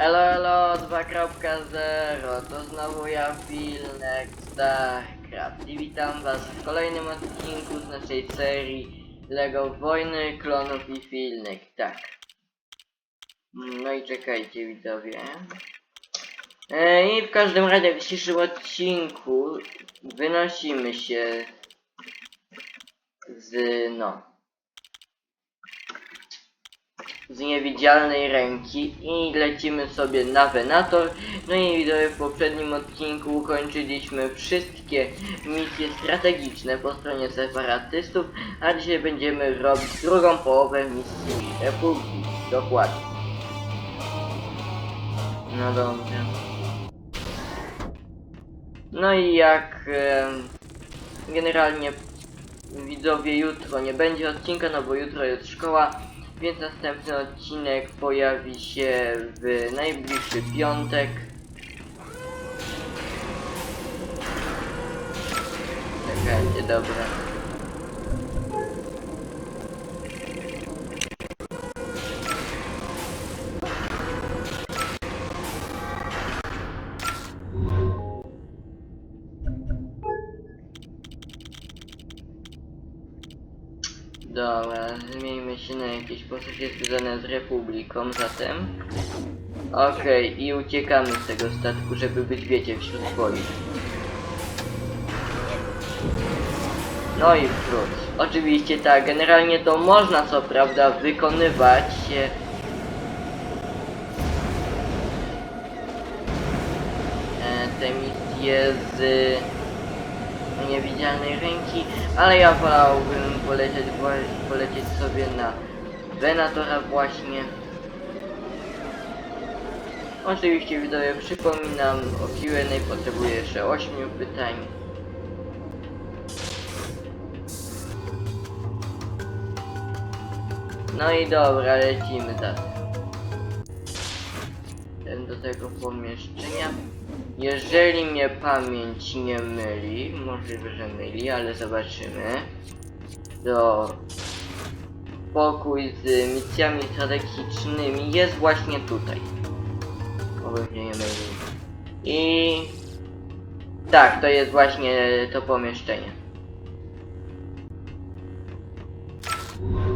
Elo, elo, 2.0, to znowu ja, Filnek StarCraft i witam was w kolejnym odcinku z naszej serii LEGO Wojny, Klonów i Filnek, tak. No i czekajcie widzowie. E, I w każdym razie w dzisiejszym odcinku wynosimy się z, no, z niewidzialnej ręki i lecimy sobie na Venator. No i w poprzednim odcinku ukończyliśmy wszystkie misje strategiczne po stronie separatystów, a dzisiaj będziemy robić drugą połowę misji Republiki. Dokładnie. No dobrze. No i jak em, generalnie widzowie jutro nie będzie odcinka, no bo jutro jest szkoła, więc następny odcinek pojawi się w najbliższy piątek. Czekajcie, dobra. Dobra, zmieńmy się na jakieś postacie związane z Republiką, zatem. Okej, i uciekamy z tego statku, żeby być, wiecie, wśród swoich. No i wróć. Oczywiście tak, generalnie to można co prawda wykonywać się e, te misje z niewidzialnej ręki, ale ja wolałbym polecieć, polecieć sobie na Venatora właśnie. Oczywiście widzowie przypominam o Q&A potrzebuję jeszcze 8 pytań. No i dobra, lecimy. Ten do tego pomieszczenia. Jeżeli mnie pamięć nie myli, możliwe, że myli, ale zobaczymy. To pokój z misjami strategicznymi jest właśnie tutaj. Oby mnie nie myli. I tak, to jest właśnie to pomieszczenie.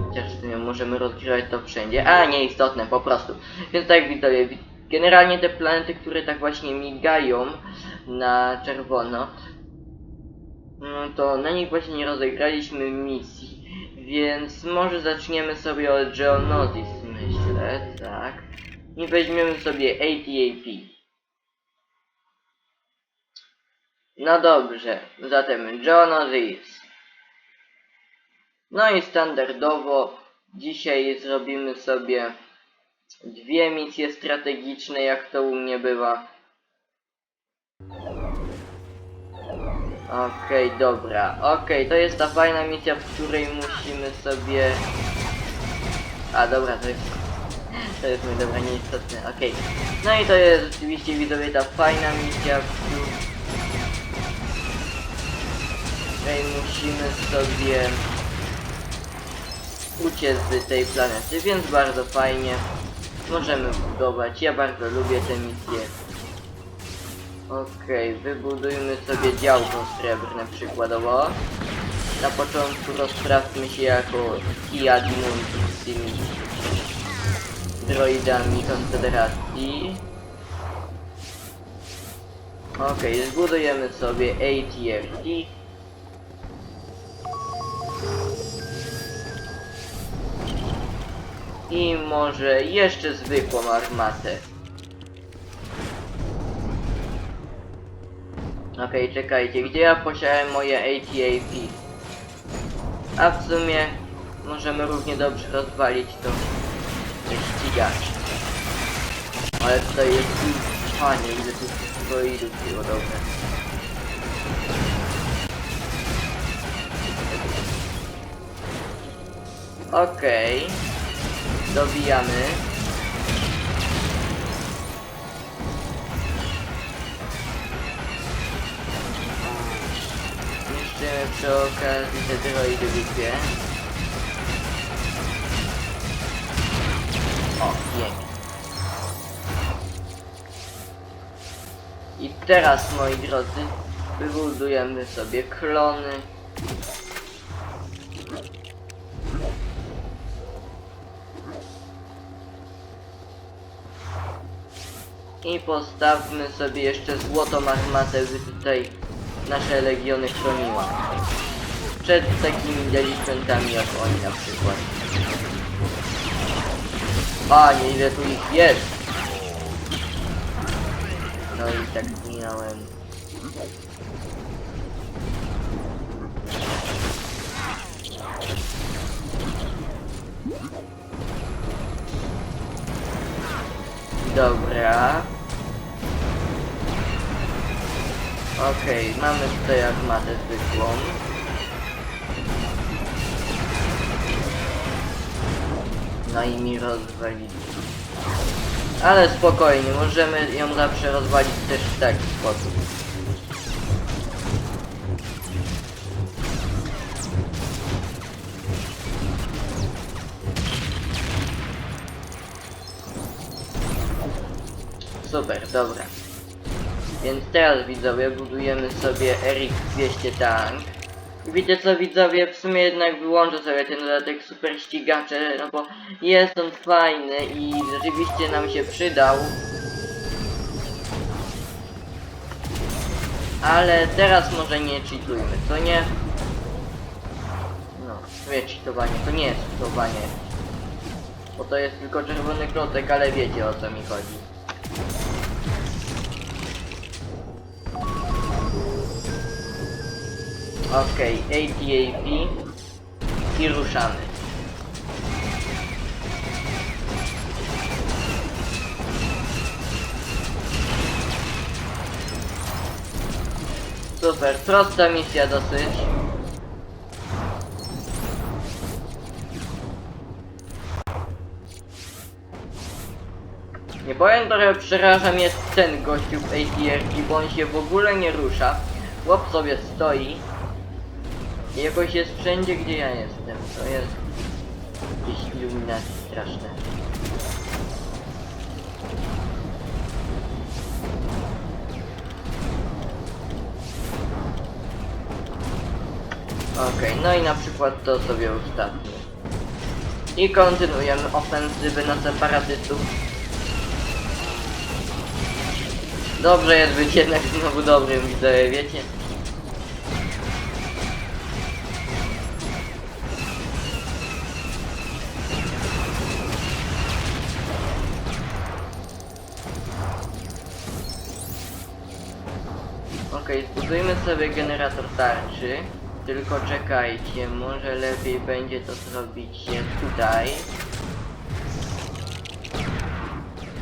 Chociaż możemy rozgrywać to wszędzie. A, nieistotne po prostu. Więc tak widzowie, wi- generalnie te planety, które tak właśnie migają na czerwono, no to na nich właśnie nie rozegraliśmy misji. Więc może zaczniemy sobie od Geonosis, myślę, tak. I weźmiemy sobie ATAP. No dobrze, zatem Geonosis. No i standardowo dzisiaj zrobimy sobie dwie misje strategiczne, jak to u mnie bywa. Okej, dobra. Okej, to jest ta fajna misja, w której musimy sobie... A, dobra, to jest... To jest mój dobra, nieistotne, okej. No i to jest oczywiście widzowie ta fajna misja, w której musimy sobie uciec z tej planety, więc bardzo fajnie. Możemy budować, ja bardzo lubię te misje. Okej, wybudujmy sobie działko srebrne przykładowo. Na początku rozprawmy się jako Kia Dimundi z tymi droidami Konfederacji. Okej, zbudujemy sobie ATRT. I może jeszcze zwykłą armatę. Okej, czekajcie, gdzie ja posiadałem moje ATAP? A w sumie możemy równie dobrze rozwalić to ścigacz. Ale tutaj jest panie, ile tu droidów było dobre. Okej. Dobijamy. Niszczymy przy okazji te droidy głupie. O, pięknie. Teraz, moi drodzy, wybudujemy sobie klony. I postawmy sobie jeszcze złotą armatę, by tutaj nasze legiony chroniła. Przed takimi delikwentami jak oni na przykład. Panie, ile tu ich jest! No i tak zginąłem. Dobra. Okej, mamy tutaj armatę zwykłą. No i mi rozwalili. Ale spokojnie, możemy ją zawsze rozwalić też w taki sposób. Super, dobra. Więc teraz widzowie budujemy sobie Eric 200 Tank. I co widzowie, w sumie jednak wyłączę sobie ten dodatek super ścigacze, no bo jest on fajny i rzeczywiście nam się przydał. Ale teraz może nie cheatujmy, co nie? No, wie cheatowanie, to nie jest cheatowanie. Bo to jest tylko czerwony klotek, ale wiecie o co mi chodzi. Okej, ATAP i ruszamy. Super, prosta misja dosyć. Nie powiem, trochę przeraża mnie ten gościu w ATR, bo on się w ogóle nie rusza. Chłop sobie stoi i jakoś jest wszędzie, gdzie ja jestem. To jest jakieś iluminacji straszne. Okej, no i na przykład to sobie ustawmy. I kontynuujemy ofensywę na separatystów. Dobrze jest być jednak znowu dobrym, widzę, wiecie? Okej, zbudujmy sobie generator tarczy. Tylko czekajcie, może lepiej będzie to zrobić się tutaj.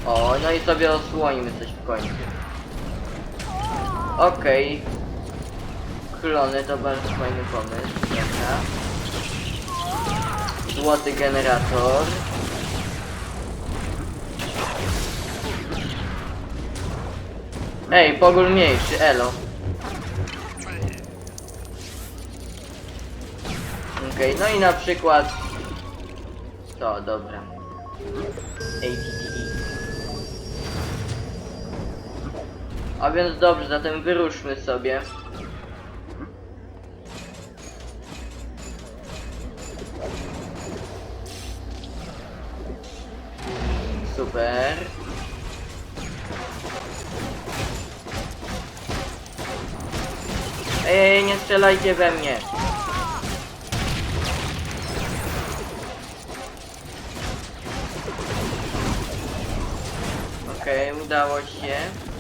O, no i sobie osłonimy coś w końcu. Okej. Klony to bardzo fajny pomysł. Dobra. Złoty generator. Ej, pogól mniejszy, elo. Okej, no i na przykład... To, dobra. ATTE. A więc dobrze, zatem wyruszmy sobie. Super. Ej, nie strzelajcie we mnie. Okej, udało się.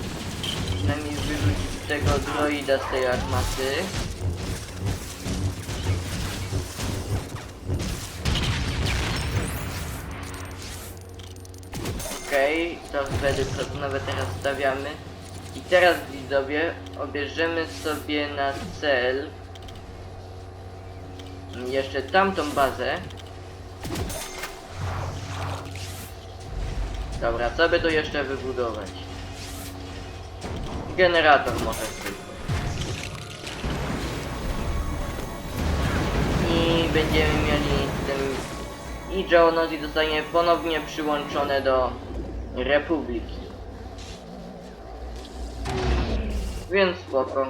Tego droida z tej armaty. Okej, to wtedy to nawet teraz stawiamy. I teraz widzowie, obierzemy sobie na cel jeszcze tamtą bazę. Dobra, co by tu jeszcze wybudować? Generator może. I będziemy mieli ten... I Geonozi zostanie ponownie przyłączone do Republiki. Więc spoko.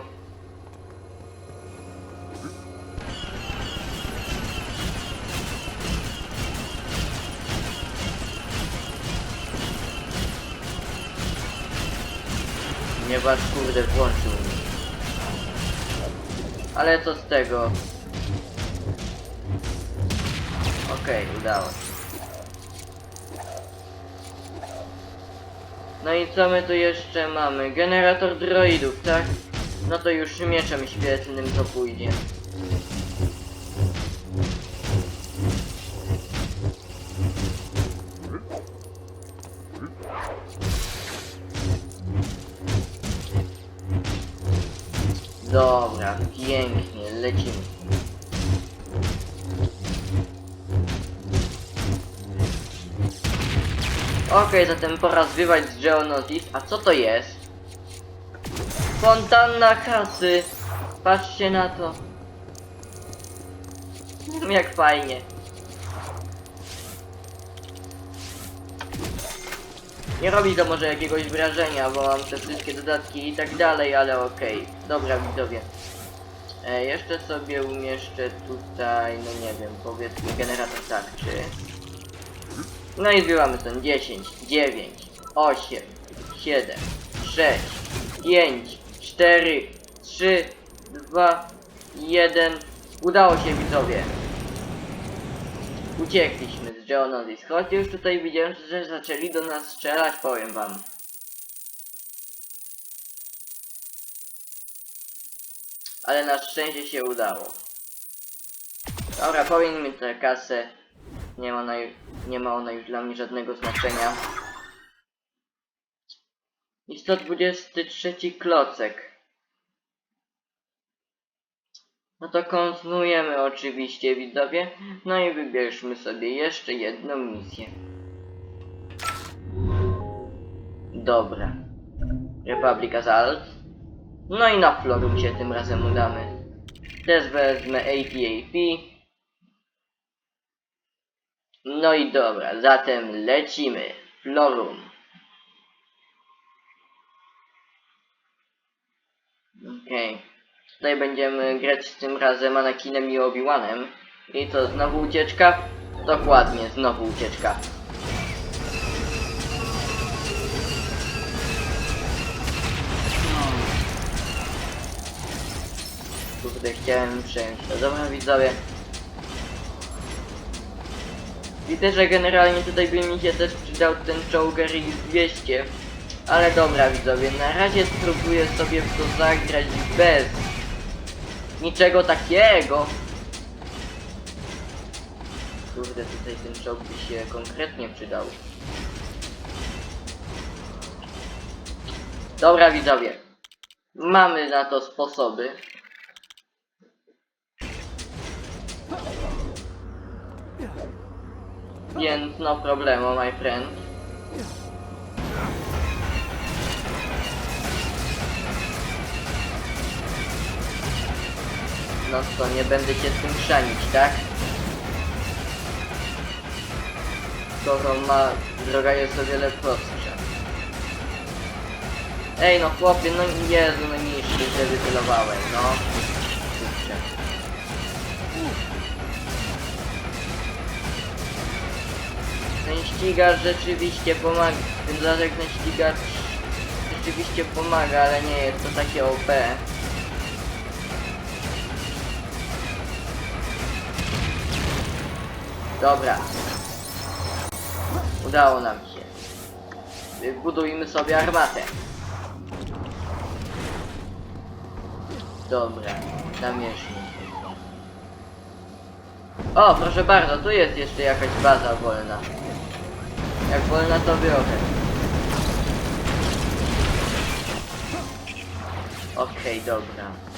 Wasz kurde włączył mi. Ale co z tego? Okej, udało się. No i co my tu jeszcze mamy? Generator droidów, tak? No to już mieczem świetlnym to pójdzie. Dobra, pięknie, lecimy. Okej, zatem pora zbywać z Geonosis. A co to jest? Fontanna kasy! Patrzcie na to. Jak fajnie. Nie robi to może jakiegoś wrażenia, bo mam te wszystkie dodatki i tak dalej, ale okej. Dobra widzowie. E, jeszcze sobie umieszczę tutaj, no nie wiem, powiedzmy generator tak, czy... No i zbywamy stąd 10, 9, 8, 7, 6, 5, 4, 3, 2, 1. Udało się widzowie. Uciekliśmy z Geonosis, choć już tutaj widziałem, że zaczęli do nas strzelać, powiem wam. Ale na szczęście się udało. Dobra, powiem mi tę kasę. Nie ma, ona, ju- nie ma ona już dla mnie żadnego znaczenia. I 123 klocek. No to kontynuujemy oczywiście widzowie. No i wybierzmy sobie jeszcze jedną misję. Dobra. Republic Assault. No i na Florum się tym razem udamy. Też wezmę ATAP. No i dobra, zatem lecimy. Florum. Okej. Tutaj będziemy grać z tym razem Anakinem i Obi-Wanem. I to znowu ucieczka? Dokładnie, znowu ucieczka. Kurde, chciałem przejąć to. Dobra widzowie. Widzę, że generalnie tutaj by mi się też przydał ten czołger X200. Ale dobra widzowie, na razie spróbuję sobie w to zagrać bez niczego takiego. Kurde, tutaj ten czołg by się konkretnie przydał. Dobra widzowie, mamy na to sposoby. Więc no problemu, my friend. No to nie będę cię z tym chrzanić, tak? Skoro ma... droga jest o wiele prostsza. Ej no chłopie, no Jezu, no niszczy, że wytylowałem, no. Ten ścigacz rzeczywiście pomaga, ten dodatek ten ścigacz rzeczywiście pomaga, ale nie jest to takie OP. Dobra. Udało nam się. Budujmy sobie armatę. Dobra, namierzmy. O, proszę bardzo, tu jest jeszcze jakaś baza wolna. Jak wolna to biorę. Okej, dobra.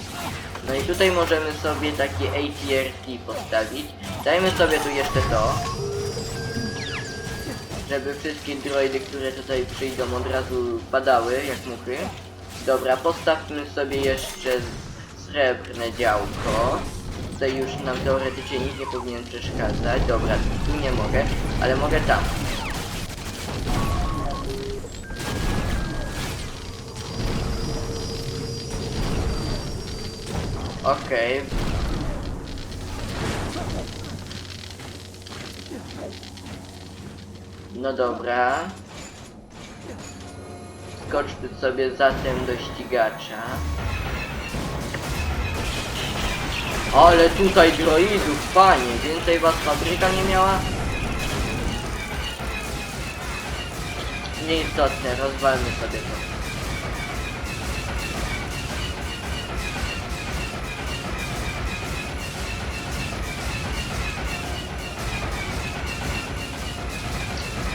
No i tutaj możemy sobie takie ATRT postawić. Dajmy sobie tu jeszcze to. Żeby wszystkie droidy, które tutaj przyjdą od razu padały jak muchy. Dobra, postawmy sobie jeszcze srebrne działko. Tutaj już nam teoretycznie nic nie powinien przeszkadzać. Dobra, tu nie mogę, ale mogę tam. Okej. No dobra. Skoczmy sobie zatem do ścigacza. Ale tutaj droidów, panie, więcej was fabryka nie miała? Nieistotne, rozwalmy sobie to.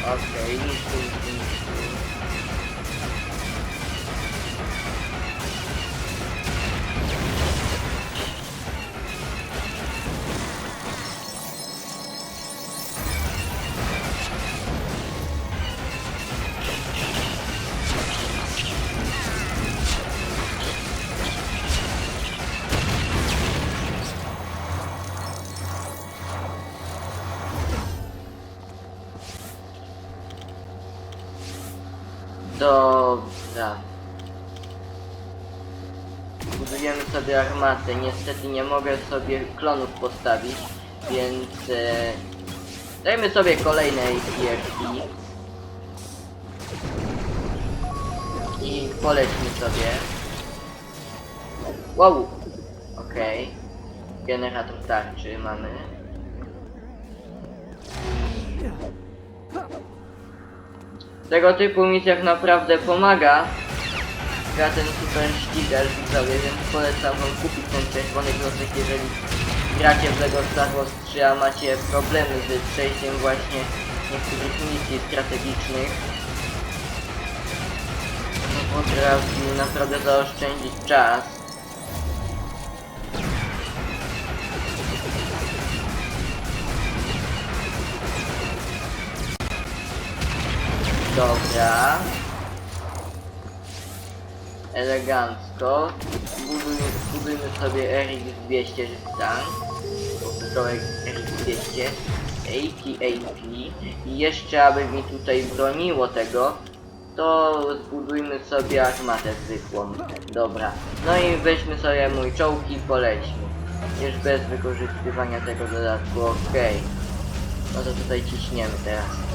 Okej, Dobra. Budujemy sobie armatę. Niestety nie mogę sobie klonów postawić, więc e, dajmy sobie kolejne ATRT i polećmy sobie. Wow! Okej. Generator tarczy mamy. Tego typu misjach naprawdę pomaga. Gra ten super ścigacz widzowie, więc polecam wam kupić ten czerwony klocek, jeżeli gracie w LEGO Star Wars 3, a macie problemy z przejściem właśnie niektórych misji strategicznych. No potrafi naprawdę zaoszczędzić czas. Dobra. Elegancko. Budujmy, budujmy sobie RX200 Tank. Pokutołek RX200. AT-AP. I jeszcze aby mi tutaj broniło tego, to zbudujmy sobie armatę zwykłą. Dobra. No i weźmy sobie mój czołg i polećmy. Już bez wykorzystywania tego dodatku, okej. No to tutaj ciśniemy teraz.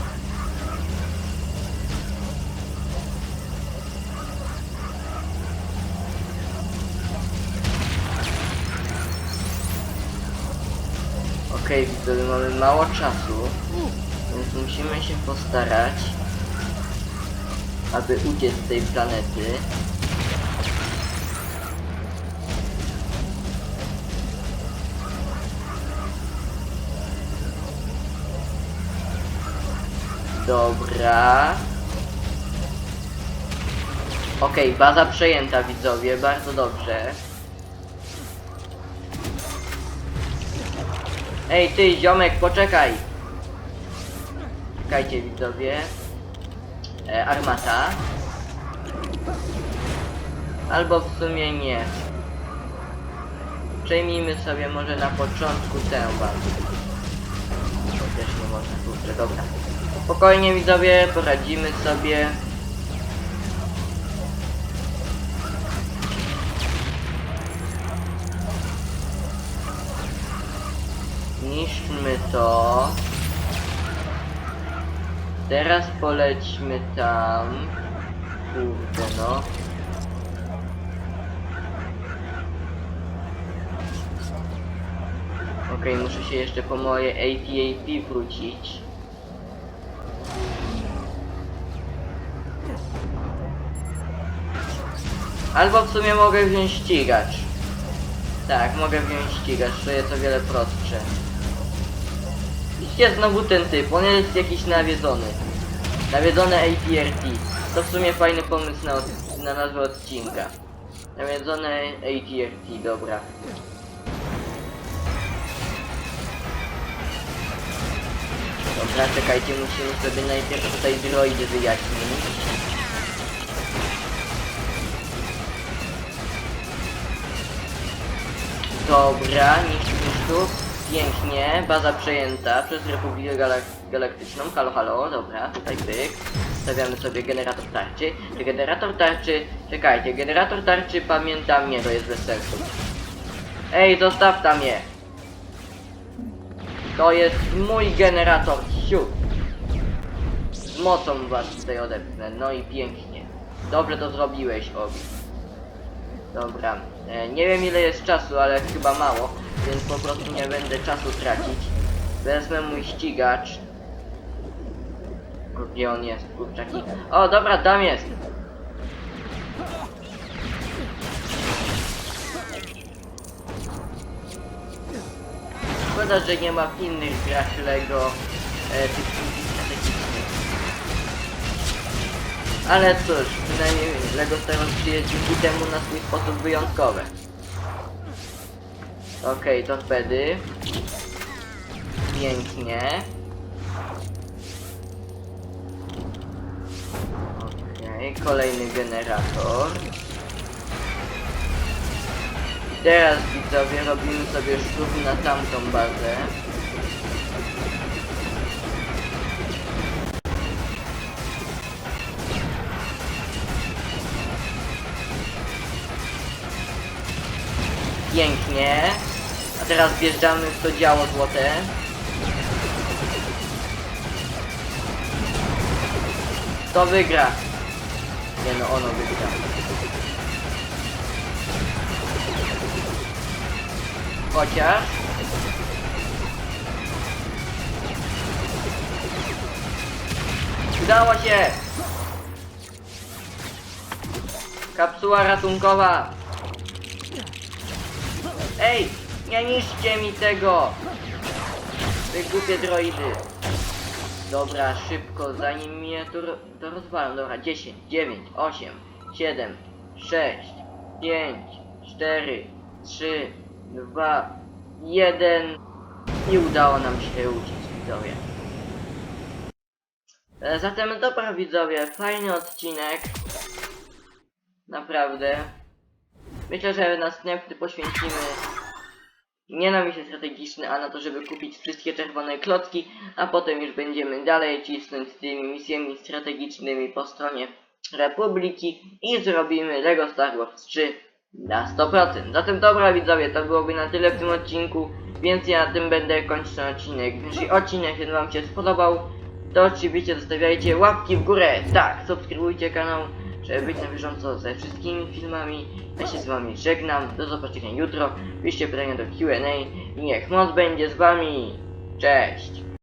Okej, widzowie, mamy mało czasu, więc musimy się postarać, aby uciec z tej planety. Dobra. Okej, baza przejęta, widzowie, bardzo dobrze. Ej, ty, ziomek, poczekaj! Czekajcie, widzowie. E, armata. Albo w sumie nie. Przejmijmy sobie może na początku tę bazę. Też nie można, kurczę, dobra. Spokojnie, widzowie, poradzimy sobie. To. Teraz polećmy tam. Kurde no. Okej, muszę się jeszcze po moje ATAP wrócić. Albo w sumie mogę wziąć ścigacz. Tak, mogę wziąć ścigacz, to jest o wiele prostsze. Widzicie znowu ten typ, on jest jakiś nawiedzony. Nawiedzone ATRT. To w sumie fajny pomysł na, na nazwę odcinka. Nawiedzone ATRT, dobra. Dobra, czekajcie, musimy sobie najpierw tutaj droidy wyjaśnić. Dobra, niszczu, niszczu. Pięknie, baza przejęta przez Republikę Galak Galaktyczną. Halo, halo, dobra, tutaj pyk. Stawiamy sobie generator tarczy. Generator tarczy, czekajcie, generator tarczy pamiętam, nie, to jest bez sensu. Ej, zostaw tam je! To jest mój generator sił. Z mocą was tutaj odepchnę, no i pięknie. Dobrze to zrobiłeś, Obi. Dobra, nie wiem ile jest czasu, ale chyba mało, więc po prostu nie będę czasu tracić. Wezmę mój ścigacz. Gdzie on jest, kurczaki? O, dobra, tam jest. Szkoda, że nie ma innych grach Lego e, tych Ale cóż, przynajmniej Lego Star Wars dzięki temu na swój sposób wyjątkowe. Okej, torpedy. Pięknie. Okej, kolejny generator. Teraz widzowie robimy sobie szturm na tamtą bazę. Pięknie. A teraz wjeżdżamy w to działo złote. Kto wygra? Nie no, ono wygra. Chociaż... Udało się! Kapsuła ratunkowa! Ej! Nie niszcie mi tego! Wy głupie droidy! Dobra, szybko, zanim mnie to, ro- to rozwalą. Dobra, 10, 9, 8, 7, 6, 5, 4, 3, 2, 1 i udało nam się uciec, widzowie. E, Zatem dobra widzowie, fajny odcinek. Naprawdę. Myślę, że następny poświęcimy nie na misję strategiczne, a na to, żeby kupić wszystkie czerwone klocki, a potem już będziemy dalej cisnąć z tymi misjami strategicznymi po stronie Republiki i zrobimy LEGO Star Wars 3 na 100%. Zatem dobra widzowie, to byłoby na tyle w tym odcinku, więc ja na tym będę kończyć ten odcinek. Jeżeli odcinek ten wam się spodobał, to oczywiście zostawiajcie łapki w górę, tak, subskrybujcie kanał, żeby być na bieżąco ze wszystkimi filmami. Ja się z wami żegnam, do zobaczenia jutro, piszcie pytania do Q&A i niech moc będzie z wami. Cześć!